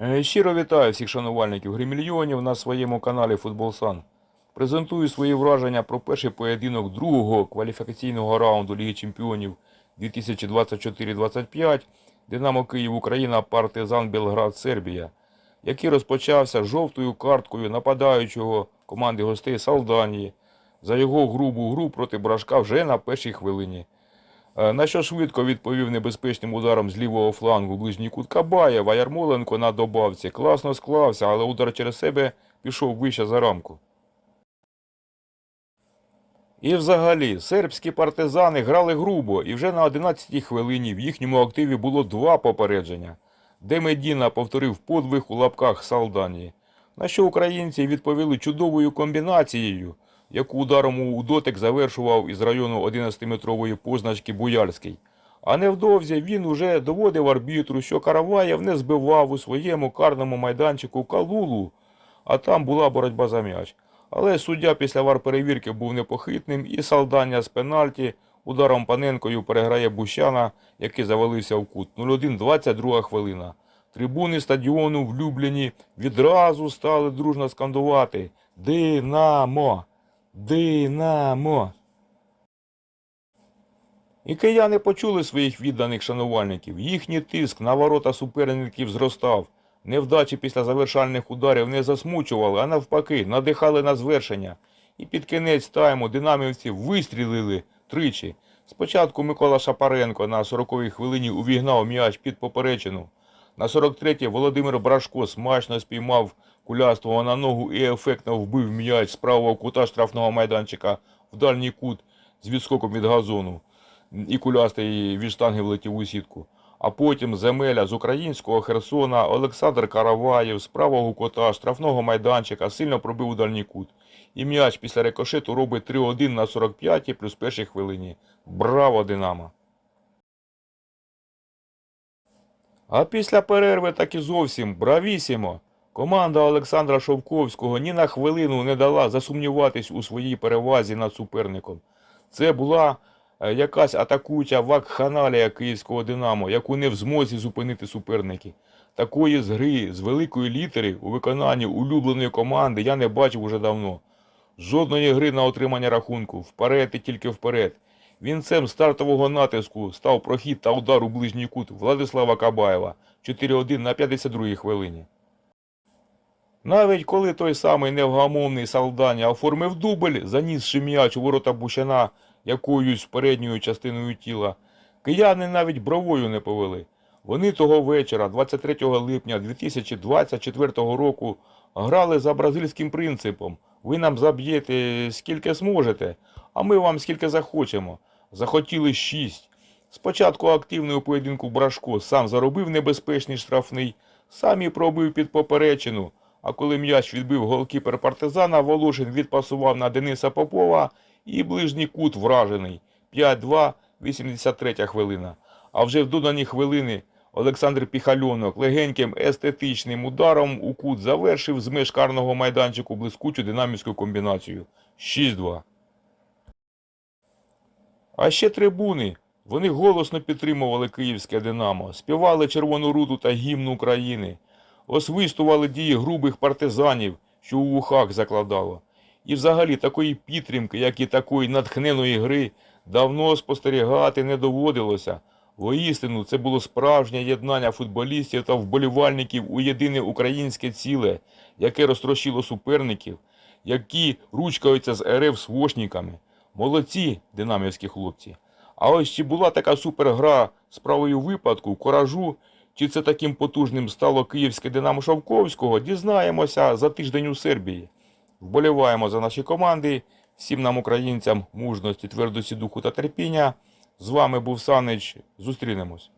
Е, Щиро вітаю всіх шанувальників гримільйонів на своєму каналі Футболсан. Презентую свої враження про перший поєдинок другого кваліфікаційного раунду Ліги Чемпіонів 2024-25 Динамо Київ Україна Партизан Белград Сербія, який розпочався жовтою карткою нападаючого команди гостей Салданії за його грубу гру проти Брашка вже на першій хвилині. Е, На що швидко відповів небезпечним ударом з лівого флангу ближній кут Кабаєв, а Ярмоленко на добавці. Класно склався, але удар через себе пішов вище за рамку. І взагалі, сербські партизани грали грубо, і вже на 11-й хвилині в їхньому активі було два попередження, де Медіна повторив подвиг у лапках Салданії, на що українці відповіли чудовою комбінацією, яку ударом у дотик завершував із району 11-метрової позначки Буяльський. А невдовзі він уже доводив арбітру, що Караваєв не збивав у своєму карному майданчику Калулу, а там була боротьба за м'яч. Але суддя після вар-перевірки був непохитним і Салдання з пенальті ударом Паненкою переграє Бущана, який завалився в кут. 0-1, 22 хвилина. Трибуни стадіону влюблені відразу стали дружно скандувати Динамо! Динамо! І кияни почули своїх відданих шанувальників. Їхній тиск на ворота суперників зростав. Невдачі після завершальних ударів не засмучували, а навпаки, надихали на звершення. І під кінець тайму динамівці вистрілили тричі. Спочатку Микола Шапаренко на 40-й хвилині увігнав м'яч під поперечину. На 43-й Володимир Брашко смачно спіймав кулястого на ногу і ефектно вбив м'яч з правого кута штрафного майданчика в дальній кут з відскоком від газону. І кулястий від штанги влетів у сітку. А потім земеля з українського Херсона Олександр Караваєв з правого кота штрафного майданчика сильно пробив у дальній кут. І м'яч після рикошету робить 3-1 на 45-й плюс першій хвилині. Браво, Динамо! А після перерви так і зовсім бравісімо. Команда Олександра Шовковського ні на хвилину не дала засумніватись у своїй перевазі над суперником. Це була е, якась атакуюча вакханалія київського Динамо, яку не в змозі зупинити суперники. Такої з гри з великої літери у виконанні улюбленої команди я не бачив уже давно. Жодної гри на отримання рахунку, вперед і тільки вперед. Вінцем стартового натиску став прохід та удар у ближній кут Владислава Кабаєва 4-1 на 52-й хвилині. Навіть коли той самий невгамовний Салданя оформив дубль, занісши м'яч у ворота Бущана якоюсь передньою частиною тіла, кияни навіть бровою не повели. Вони того вечора, 23 липня 2024 року, грали за бразильським принципом. Ви нам заб'єте скільки зможете, а ми вам скільки захочемо. Захотіли шість. Спочатку активний у поєдинку Брашко сам заробив небезпечний штрафний, сам і пробив під поперечину. А коли м'яч відбив голкіпер партизана, Волошин відпасував на Дениса Попова і ближній кут вражений. 5-2, 83 хвилина. А вже в додані хвилини Олександр Піхальонок легеньким естетичним ударом у кут завершив з меж карного майданчику блискучу динамівську комбінацію. 6-2. А ще трибуни. Вони голосно підтримували київське Динамо, співали Червону Руту та гімн України, освистували дії грубих партизанів, що у вухах закладало. І взагалі такої підтримки, як і такої натхненої гри, давно спостерігати не доводилося. Воістину, це було справжнє єднання футболістів та вболівальників у єдине українське ціле, яке розтрощило суперників, які ручкаються з РФ свошниками. Молодці, динамівські хлопці. А ось чи була така супергра справою випадку, коражу, чи це таким потужним стало київське Динамо Шовковського, дізнаємося за тиждень у Сербії. Вболіваємо за наші команди. Всім нам, українцям, мужності, твердості духу та терпіння. З вами був Санич. Зустрінемось.